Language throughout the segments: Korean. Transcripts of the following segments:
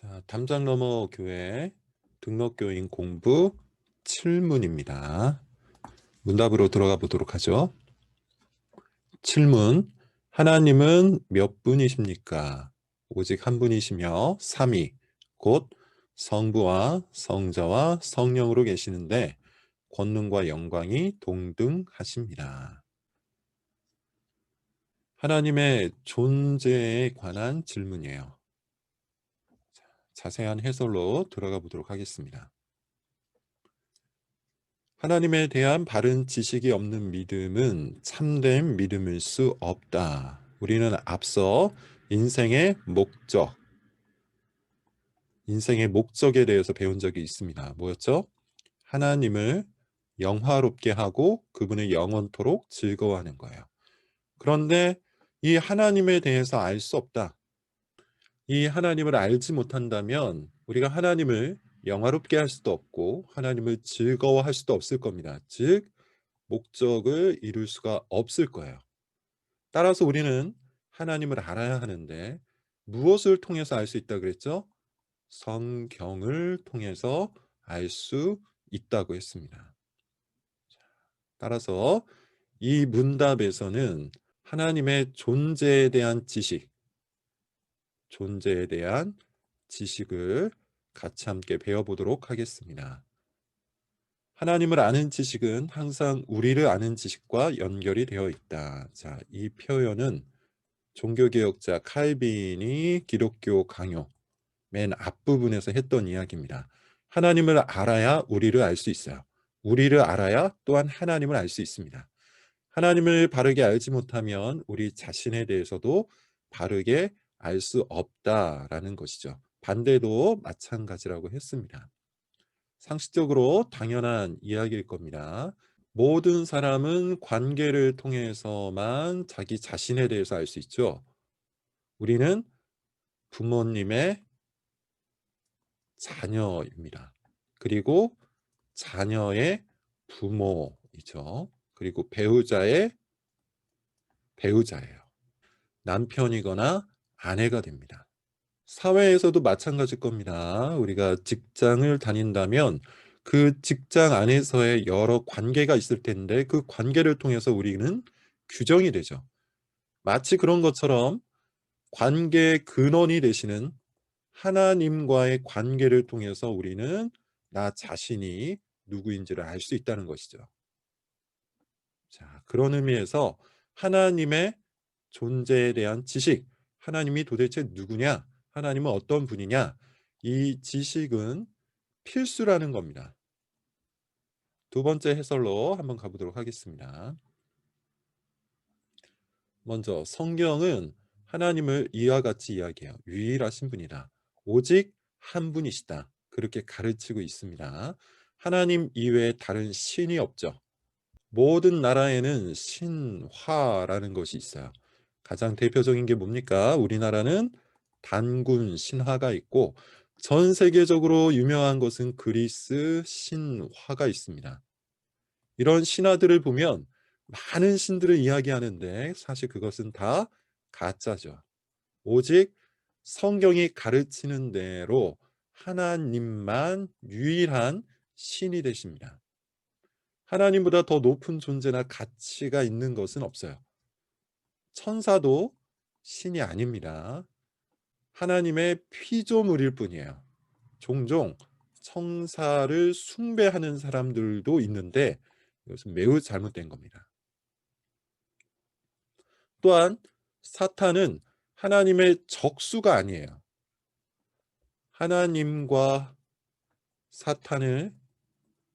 자, 담장 너머 교회 등록교인 공부 7문입니다. 문답으로 들어가 보도록 하죠. 7문 하나님은 몇 분이십니까? 오직 한 분이시며 삼위 곧 성부와 성자와 성령으로 계시는데 권능과 영광이 동등하십니다. 하나님의 존재에 관한 질문이에요. 자세한 해설로 들어가 보도록 하겠습니다. 하나님에 대한 바른 지식이 없는 믿음은 참된 믿음일 수 없다. 우리는 앞서 인생의 목적, 인생의 목적에 대해서 배운 적이 있습니다. 뭐였죠? 하나님을 영화롭게 하고 그분을 영원토록 즐거워하는 거예요. 그런데 이 하나님에 대해서 알 수 없다. 이 하나님을 알지 못한다면 우리가 하나님을 영화롭게 할 수도 없고 하나님을 즐거워할 수도 없을 겁니다. 즉 목적을 이룰 수가 없을 거예요. 따라서 우리는 하나님을 알아야 하는데 무엇을 통해서 알 수 있다 그랬죠? 성경을 통해서 알 수 있다고 했습니다. 따라서 이 문답에서는 하나님의 존재에 대한 지식, 존재에 대한 지식을 같이 함께 배워보도록 하겠습니다. 하나님을 아는 지식은 항상 우리를 아는 지식과 연결이 되어 있다. 자, 이 표현은 종교개혁자 칼빈이 기독교 강요 맨 앞부분에서 했던 이야기입니다. 하나님을 알아야 우리를 알 수 있어요. 우리를 알아야 또한 하나님을 알 수 있습니다. 하나님을 바르게 알지 못하면 우리 자신에 대해서도 바르게 알 수 없다라는 것이죠. 반대도 마찬가지라고 했습니다. 상식적으로 당연한 이야기일 겁니다. 모든 사람은 관계를 통해서만 자기 자신에 대해서 알 수 있죠. 우리는 부모님의 자녀입니다. 그리고 자녀의 부모이죠. 그리고 배우자의 배우자예요. 남편이거나 아내가 됩니다. 사회에서도 마찬가지일 겁니다. 우리가 직장을 다닌다면 그 직장 안에서의 여러 관계가 있을 텐데 그 관계를 통해서 우리는 규정이 되죠. 마치 그런 것처럼 관계의 근원이 되시는 하나님과의 관계를 통해서 우리는 나 자신이 누구인지를 알 수 있다는 것이죠. 자, 그런 의미에서 하나님의 존재에 대한 지식, 하나님이 도대체 누구냐? 하나님은 어떤 분이냐? 이 지식은 필수라는 겁니다. 두 번째 해설로 한번 가보도록 하겠습니다. 먼저 성경은 하나님을 이와 같이 이야기해요. 유일하신 분이다. 오직 한 분이시다. 그렇게 가르치고 있습니다. 하나님 이외에 다른 신이 없죠. 모든 나라에는 신화라는 것이 있어요. 가장 대표적인 게 뭡니까? 우리나라는 단군 신화가 있고 전 세계적으로 유명한 것은 그리스 신화가 있습니다. 이런 신화들을 보면 많은 신들을 이야기하는데 사실 그것은 다 가짜죠. 오직 성경이 가르치는 대로 하나님만 유일한 신이 되십니다. 하나님보다 더 높은 존재나 가치가 있는 것은 없어요. 천사도 신이 아닙니다. 하나님의 피조물일 뿐이에요. 종종 천사를 숭배하는 사람들도 있는데 이것은 매우 잘못된 겁니다. 또한 사탄은 하나님의 적수가 아니에요. 하나님과 사탄을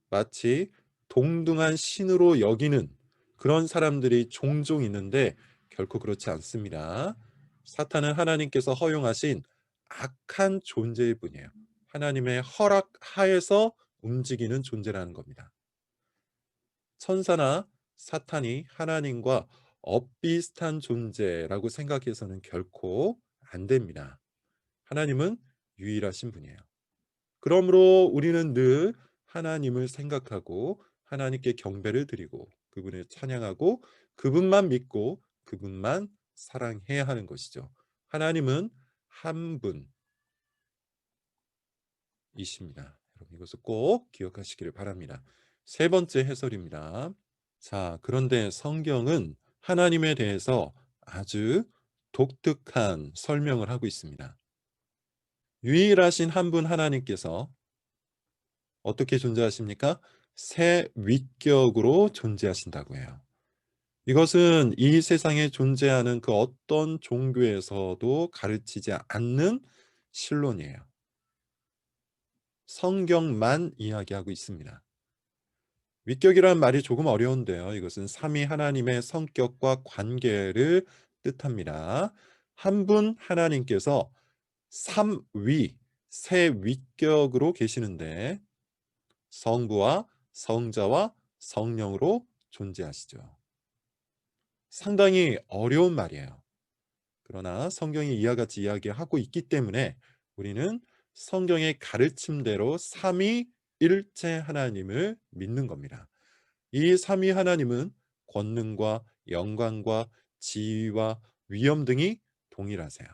마치 동등한 신으로 여기는 그런 사람들이 종종 있는데 결코 그렇지 않습니다. 사탄은 하나님께서 허용하신 악한 존재일 뿐이에요. 하나님의 허락 하에서 움직이는 존재라는 겁니다. 천사나 사탄이 하나님과 엇비슷한 존재라고 생각해서는 결코 안 됩니다. 하나님은 유일하신 분이에요. 그러므로 우리는 늘 하나님을 생각하고 하나님께 경배를 드리고 그분을 찬양하고 그분만 믿고 그분만 사랑해야 하는 것이죠. 하나님은 한 분, 이십니다. 여러분 이것을 꼭 기억하시기를 바랍니다. 세 번째 해설입니다. 자, 그런데 성경은 하나님에 대해서 아주 독특한 설명을 하고 있습니다. 유일하신 한 분 하나님께서 어떻게 존재하십니까? 새 위격으로 존재하신다고 해요. 이것은 이 세상에 존재하는 그 어떤 종교에서도 가르치지 않는 신론이에요. 성경만 이야기하고 있습니다. 위격이라는 말이 조금 어려운데요. 이것은 삼위 하나님의 성격과 관계를 뜻합니다. 한 분 하나님께서 삼위, 세 위격으로 계시는데 성부와 성자와 성령으로 존재하시죠. 상당히 어려운 말이에요. 그러나 성경이 이와 같이 이야기하고 있기 때문에 우리는 성경의 가르침대로 삼위 일체 하나님을 믿는 겁니다. 이 삼위 하나님은 권능과 영광과 지위와 위엄 등이 동일하세요.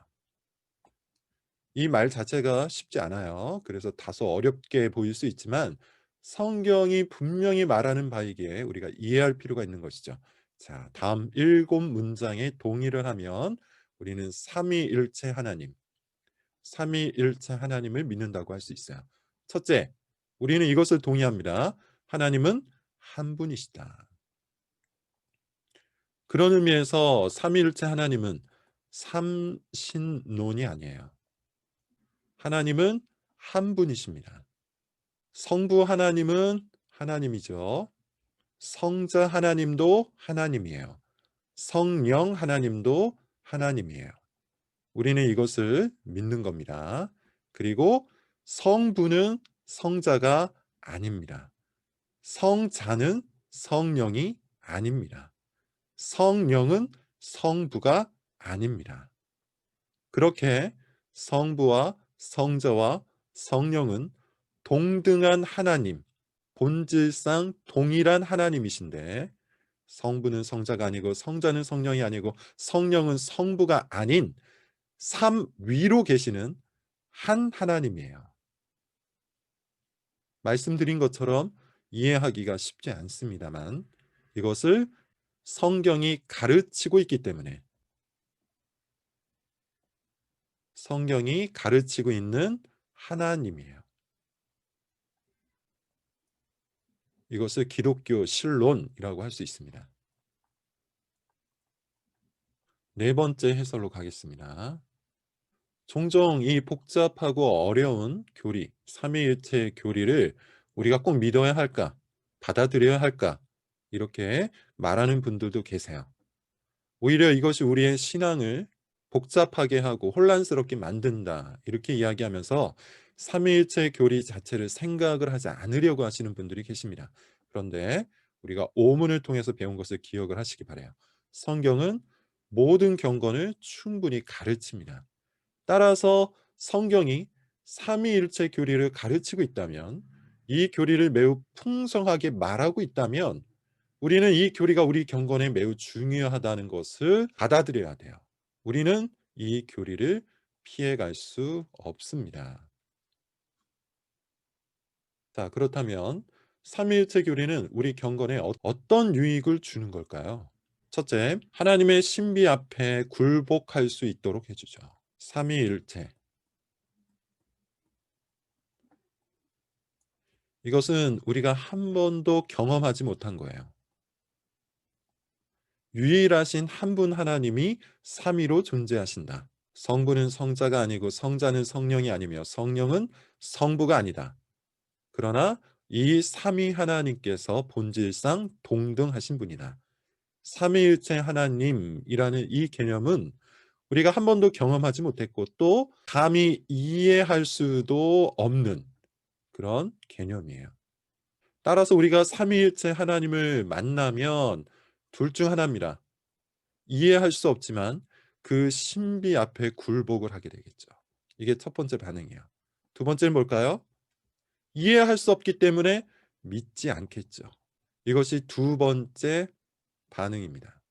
이 말 자체가 쉽지 않아요. 그래서 다소 어렵게 보일 수 있지만 성경이 분명히 말하는 바이기에 우리가 이해할 필요가 있는 것이죠. 자, 다음 일곱 문장에 동의를 하면 우리는 삼위일체 하나님, 삼위일체 하나님을 믿는다고 할 수 있어요. 첫째, 우리는 이것을 동의합니다. 하나님은 한 분이시다. 그런 의미에서 삼위일체 하나님은 삼신론이 아니에요. 하나님은 한 분이십니다. 성부 하나님은 하나님이죠. 성자 하나님도 하나님이에요. 성령 하나님도 하나님이에요. 우리는 이것을 믿는 겁니다. 그리고 성부는 성자가 아닙니다. 성자는 성령이 아닙니다. 성령은 성부가 아닙니다. 그렇게 성부와 성자와 성령은 동등한 하나님, 본질상 동일한 하나님이신데 성부는 성자가 아니고 성자는 성령이 아니고 성령은 성부가 아닌 삼위로 계시는 한 하나님이에요. 말씀드린 것처럼 이해하기가 쉽지 않습니다만 이것을 성경이 가르치고 있기 때문에 성경이 가르치고 있는 하나님이에요. 이것을 기독교 신론이라고 할 수 있습니다. 네 번째 해설로 가겠습니다. 종종 이 복잡하고 어려운 교리, 삼위일체 교리를 우리가 꼭 믿어야 할까, 받아들여야 할까 이렇게 말하는 분들도 계세요. 오히려 이것이 우리의 신앙을 복잡하게 하고 혼란스럽게 만든다 이렇게 이야기하면서 삼위일체 교리 자체를 생각을 하지 않으려고 하시는 분들이 계십니다. 그런데 우리가 오문을 통해서 배운 것을 기억을 하시기 바래요. 성경은 모든 경건을 충분히 가르칩니다. 따라서 성경이 삼위일체 교리를 가르치고 있다면 이 교리를 매우 풍성하게 말하고 있다면 우리는 이 교리가 우리 경건에 매우 중요하다는 것을 받아들여야 돼요. 우리는 이 교리를 피해갈 수 없습니다. 자, 그렇다면 삼위일체 교리는 우리 경건에 어, 어떤 유익을 주는 걸까요? 첫째, 하나님의 신비 앞에 굴복할 수 있도록 해주죠. 삼위일체. 이것은 우리가 한 번도 경험하지 못한 거예요. 유일하신 한 분 하나님이 삼위로 존재하신다. 성부는 성자가 아니고 성자는 성령이 아니며 성령은 성부가 아니다. 그러나 이 삼위 하나님께서 본질상 동등하신 분이다. 삼위일체 하나님이라는 이 개념은 우리가 한 번도 경험하지 못했고 또 감히 이해할 수도 없는 그런 개념이에요. 따라서 우리가 삼위일체 하나님을 만나면 둘 중 하나입니다. 이해할 수 없지만 그 신비 앞에 굴복을 하게 되겠죠. 이게 첫 번째 반응이에요. 두 번째는 뭘까요? 이해할 수 없기 때문에 믿지 않겠죠. 이것이 두 번째 반응입니다.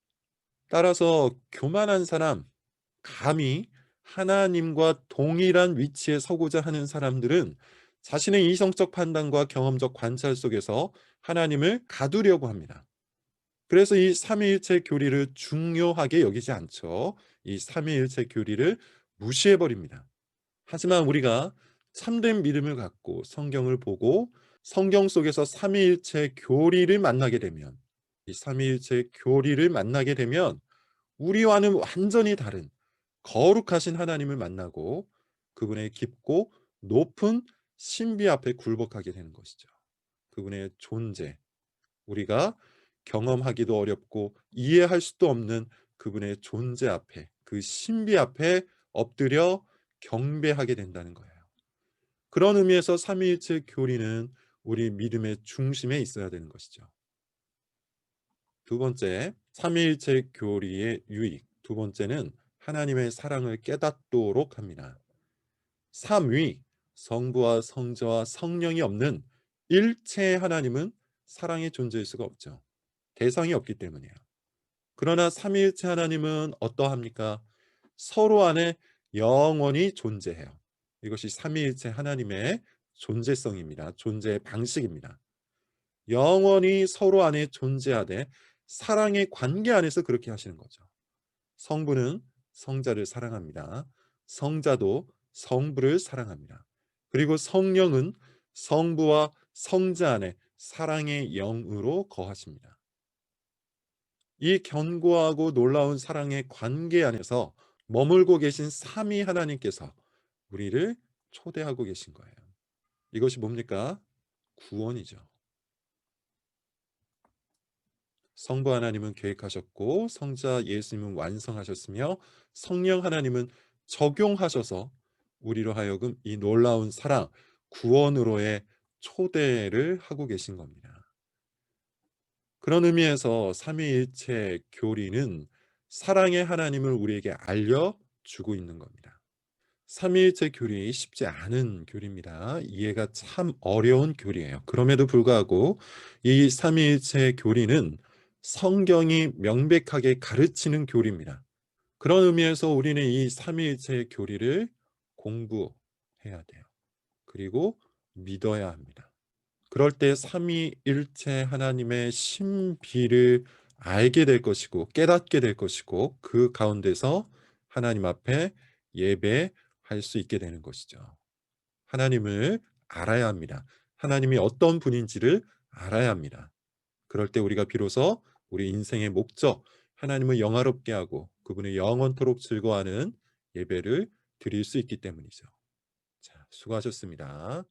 따라서 교만한 사람, 감히 하나님과 동일한 위치에 서고자 하는 사람들은 자신의 이성적 판단과 경험적 관찰 속에서 하나님을 가두려고 합니다. 그래서 이 삼위일체 교리를 중요하게 여기지 않죠. 이 삼위일체 교리를 무시해 버립니다. 하지만 우리가 참된 믿음을 갖고 성경을 보고 성경 속에서 삼위일체 교리를 만나게 되면 이 삼위일체 교리를 만나게 되면 우리와는 완전히 다른 거룩하신 하나님을 만나고 그분의 깊고 높은 신비 앞에 굴복하게 되는 것이죠. 그분의 존재, 우리가 경험하기도 어렵고 이해할 수도 없는 그분의 존재 앞에 그 신비 앞에 엎드려 경배하게 된다는 거예요. 그런 의미에서 삼위일체 교리는 우리 믿음의 중심에 있어야 되는 것이죠. 두 번째, 삼위일체 교리의 유익. 두 번째는 하나님의 사랑을 깨닫도록 합니다. 삼위, 성부와 성자와 성령이 없는 일체 하나님은 사랑의 존재일 수가 없죠. 대상이 없기 때문이에요. 그러나 삼위일체 하나님은 어떠합니까? 서로 안에 영원히 존재해요. 이것이 삼위일체 하나님의 존재성입니다. 존재의 방식입니다. 영원히 서로 안에 존재하되 사랑의 관계 안에서 그렇게 하시는 거죠. 성부는 성자를 사랑합니다. 성자도 성부를 사랑합니다. 그리고 성령은 성부와 성자 안에 사랑의 영으로 거하십니다. 이 견고하고 놀라운 사랑의 관계 안에서 머물고 계신 삼위 하나님께서 우리를 초대하고 계신 거예요. 이것이 뭡니까? 구원이죠. 성부 하나님은 계획하셨고 성자 예수님은 완성하셨으며 성령 하나님은 적용하셔서 우리로 하여금 이 놀라운 사랑 구원으로의 초대를 하고 계신 겁니다. 그런 의미에서 삼위일체 교리는 사랑의 하나님을 우리에게 알려 주고 있는 겁니다. 삼위일체 교리 쉽지 않은 교리입니다. 이해가 참 어려운 교리예요. 그럼에도 불구하고 이 삼위일체 교리는 성경이 명백하게 가르치는 교리입니다. 그런 의미에서 우리는 이 삼위일체 교리를 공부해야 돼요. 그리고 믿어야 합니다. 그럴 때 삼위일체 하나님의 신비를 알게 될 것이고 깨닫게 될 것이고 그 가운데서 하나님 앞에 예배 할 수 있게 되는 것이죠. 하나님을 알아야 합니다. 하나님이 어떤 분인지를 알아야 합니다. 그럴 때 우리가 비로소 우리 인생의 목적, 하나님을 영화롭게 하고 그분의 영원토록 즐거워하는 예배를 드릴 수 있기 때문이죠. 자, 수고하셨습니다.